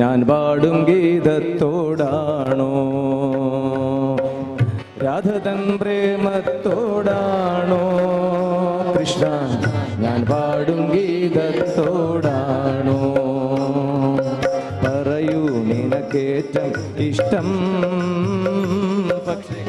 ഞാൻ പാടും ഗീതത്തോടാണോ? രാധതൻ പ്രേമത്തോടാണോ? കൃഷ്ണ ഞാൻ പാടും ഗീതത്തോടാണോ? പറയൂ നിനക്കേറ്റം ഇഷ്ടം. പക്ഷേ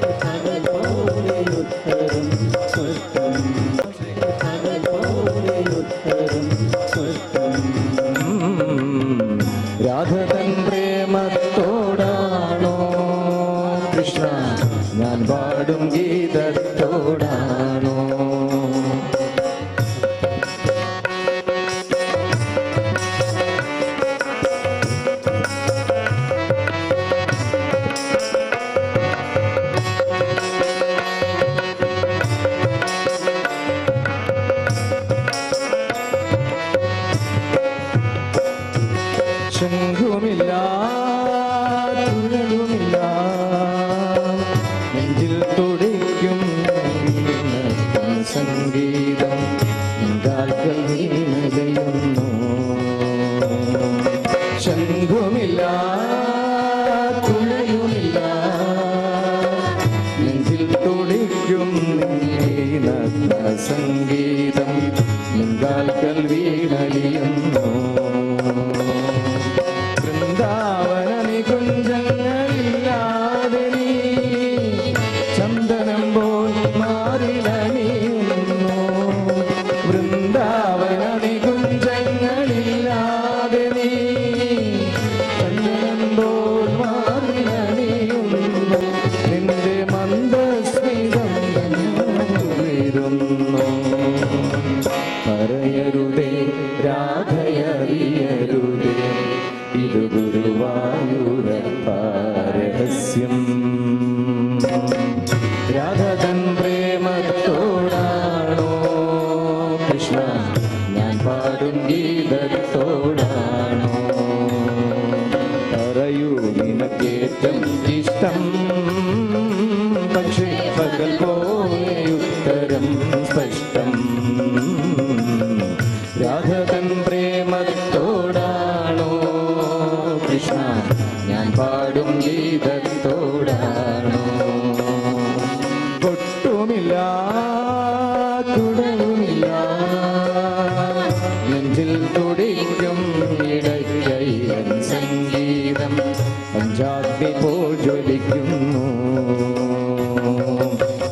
ജ്വലിക്കുന്നു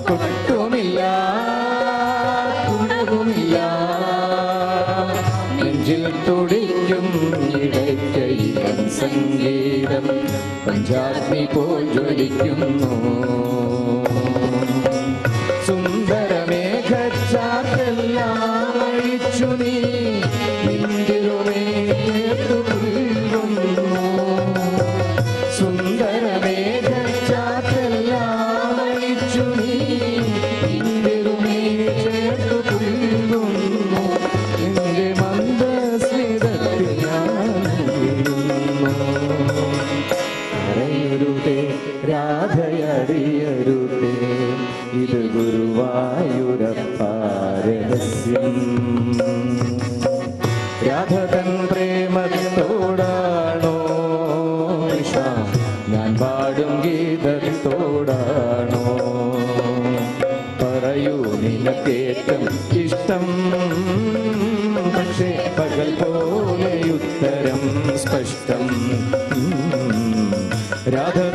കൊട്ടുമില്ല കുണ്ടുമില്ല നെഞ്ചിൽ തുടിക്കും ഇടയ്ക്കൈ സംഗീതം പഞ്ചാഗ്നി പോൽ ജ്വലിക്കുന്നു. നിനക്കേറ്റം ഇഷ്ടം. പക്ഷേ പകൽ പോലെ ഉത്തരം സ്പഷ്ടം. രാധ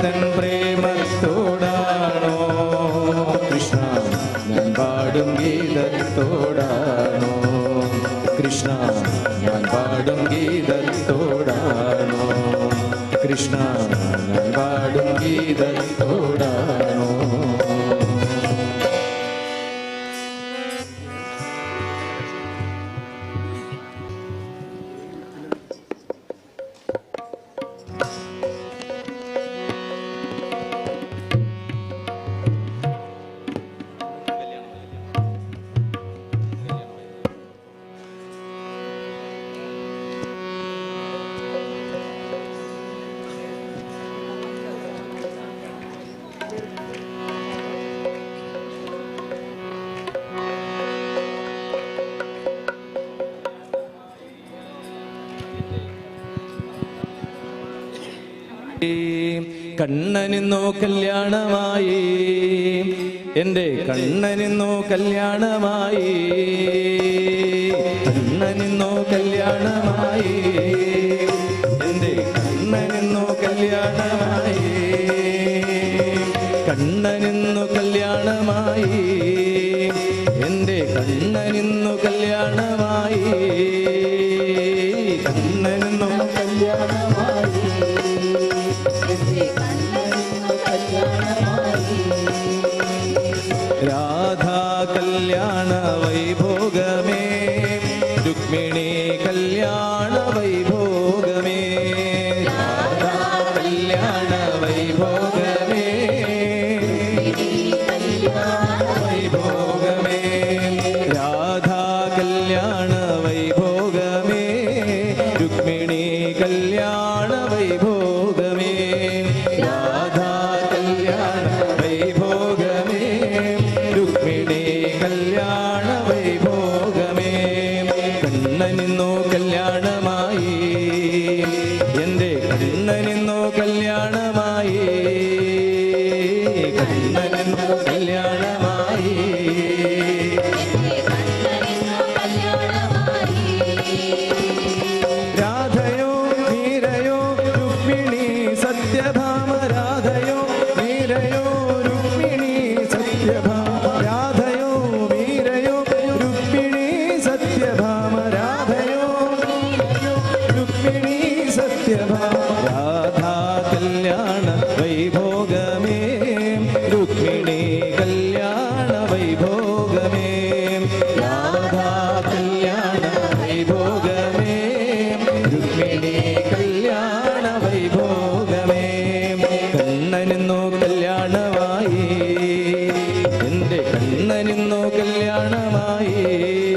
കണ്ണനിന്നോ കല്യാണമായി. എന്റെ കണ്ണനിന്നോ കല്യാണമായി. കണ്ണനിന്നോ കല്യാണമായി. എന്റെ കണ്ണനിന്നോ കല്യാണമായി. കണ്ണനിന്നു കല്യാണമായി. എന്റെ കണ്ണനിന്നു കല്യാണമായി. കണ്ണനിന്നു കല്യാണമായി. ಮಾಯೇ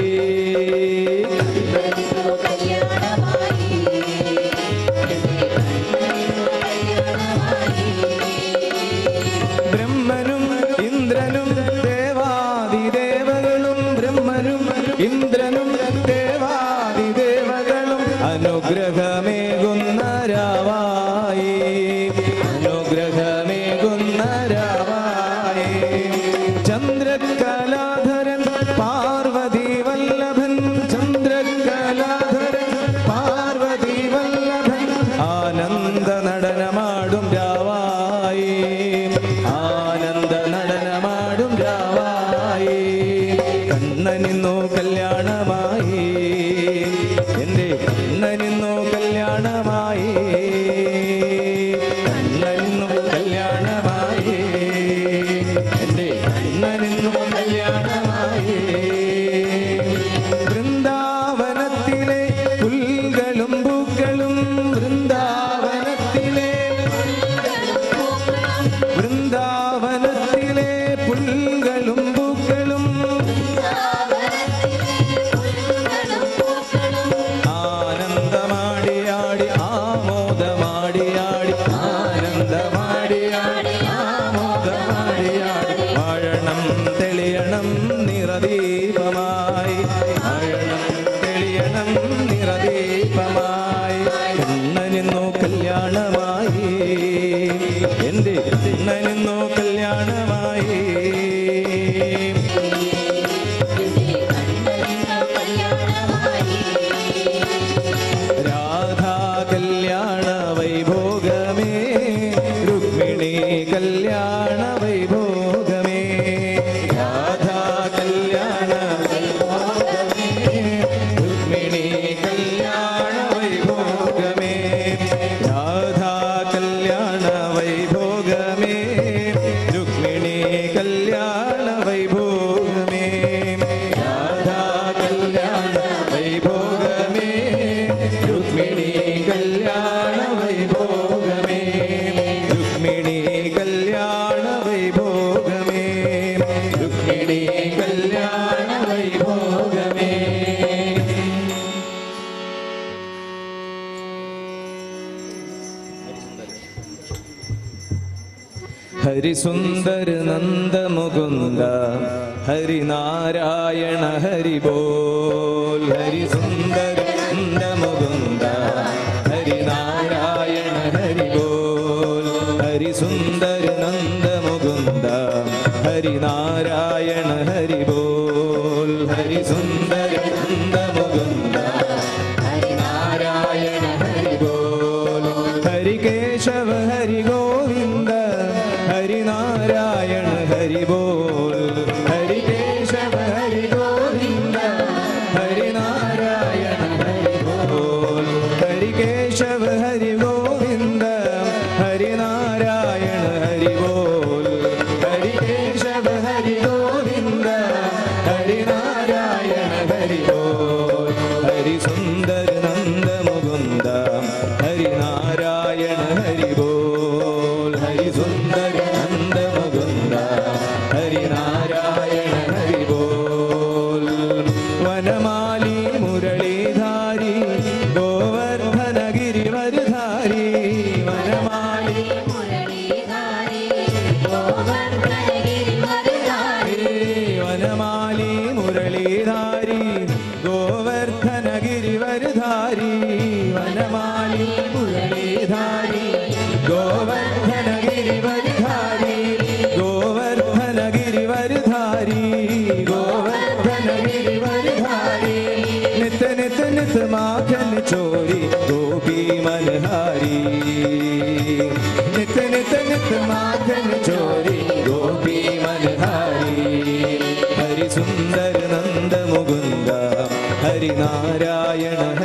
കല്യാണമായി. എന്റെ കൃഷ്ണനെന്നോ കല്യാണമായി. നന്ദമുകുന്ദ. ഹരിനാരായണ ഹരിബോൽ ഹരിസുന്ദര மண்டமா മധൻ ചോരി ഗോപി മൽഹാരി. നിത് നിത് നിത് മാധൻ ചോരി ഗോപി മൽഹാരി. ഹരി സുന്ദര നന്ദ മുകുന്ദ ഹരി നാരായണ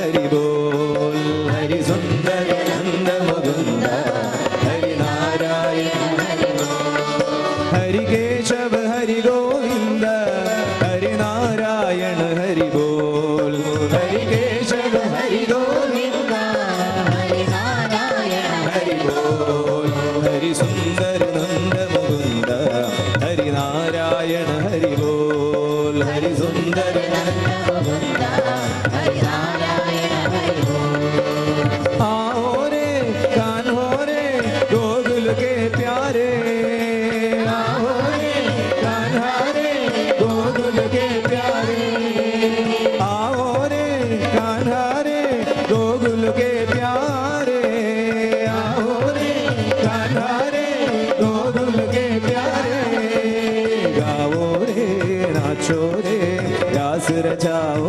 যাও